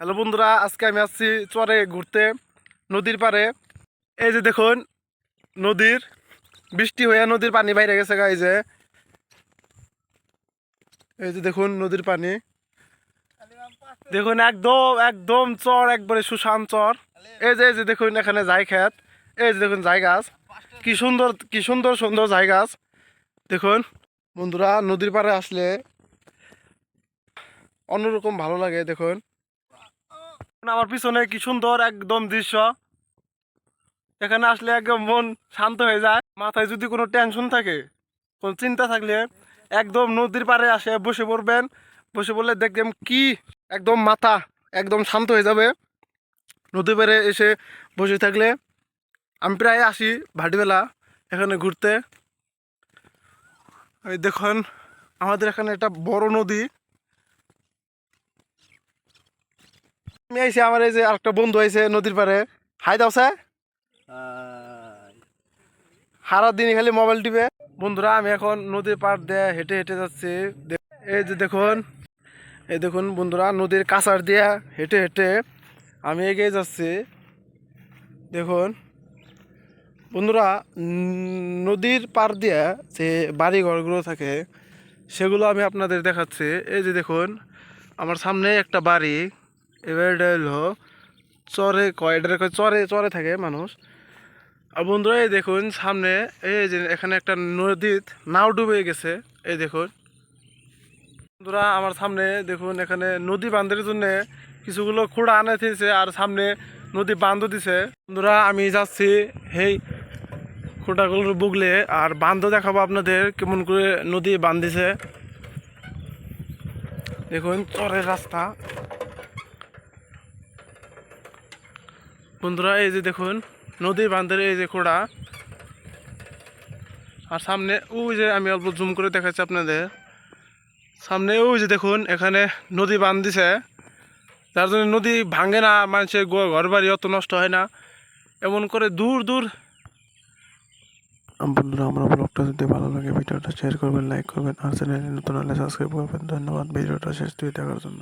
Hello বন্ধুরা, আজকে আমি আসছি চরে ঘুরতে, নদীর পাড়ে। এই যে দেখুন, নদীর, বৃষ্টি হয়ে নদীর পানি বাইরে গেছে গা, এই যে। এই যে দেখুন, নদীর পানি। দেখুন, একদম একদম চর, একবারে সুশান চর। এই যে এই যে দেখুন, এখানে যাই খেত এই যে দেখুন, যাই গাছ। কি সুন্দর কি সুন্দর সুন্দর যাই গাছ। দেখুন, বন্ধুরা, নদীর পাড়ে আসলে অন্যরকম ভালো লাগে, দেখুন। আমার পিছনে কি সুন্দর একদম দৃশ্য। এখানে আসলে একদম মন শান্ত হয়ে যায়, মাথায় যদি কোনো টেনশন থাকে, কোনো চিন্তা থাকলে একদম নদীর পাড়ে আসে, বসে পড়বেন, বসে পড়লে দেখবেন কি একদম মাথা একদম শান্ত হয়ে যাবে। নদীর পাড়ে এসে বসে থাকলে আমি প্রায় আসি ভাটিবেলা এখানে ঘুরতে। দেখুন, আমাদের এখানে একটা বড় নদী। আমি আইসি আমার এই যে আরেকটা বন্ধু আইছে নদীর পাড়ে। হাই দাও স্যার। সারা দিনই খালি মোবাইল টিপে। বন্ধুরা আমি এখন নদীর পাড় দিয়ে হেঁটে হেঁটে যাচ্ছি। এই যে দেখুন এই দেখুন বন্ধুরা নদীর কাছার দিয়ে হেঁটে হেঁটে আমি এগিয়ে যাচ্ছি। দেখুন বন্ধুরা নদীর পাড় দিয়ে যে বাড়ি ঘরগুলো থাকে সেগুলো আমি আপনাদের দেখাচ্ছি। এই যে দেখুন আমার সামনে একটা বাড়ি। এবার এটা হলো চরে কয় এটা চরে চরে থাকে মানুষ। আর বন্ধুরা, এই দেখুন, সামনে এই যে এখানে একটা নদীত নাও ডুবে গেছে, এই দেখুন। বন্ধুরা, আমার সামনে দেখুন, এখানে নদী বান্ধের জন্য কিছুগুলো খুঁড়া আনে দিয়েছে আর সামনে নদী বান্ধ দিছে। বন্ধুরা, আমি যাচ্ছি এই খুঁটাগুলোর বুগলে আর বান্ধ দেখাবো আপনাদের কেমন করে নদী বান্ধিছে দেখুন, চরের রাস্তা। বন্ধুরা, এই যে দেখুন নদী বান্ধের এই যে খোড়া। আর সামনে ওই যে আমি অল্প জুম করে দেখাচ্ছি আপনাদের। সামনে ওই যে দেখুন, এখানে নদী বাঁধ দিছে যার জন্য নদী ভাঙে না, মানুষের ঘর বাড়ি অত নষ্ট হয় না। এমন করে দূর দূর। বন্ধুরা, আমরা ব্লগটা যদি ভালো লাগে, ভিডিওটা শেয়ার করবেন লাইক করবেন, আর চ্যানেলে নতুন হলে সাবস্ক্রাইব করবেন। ধন্যবাদ, ভিডিওটা শেষ দিয়ে দেখার জন্য।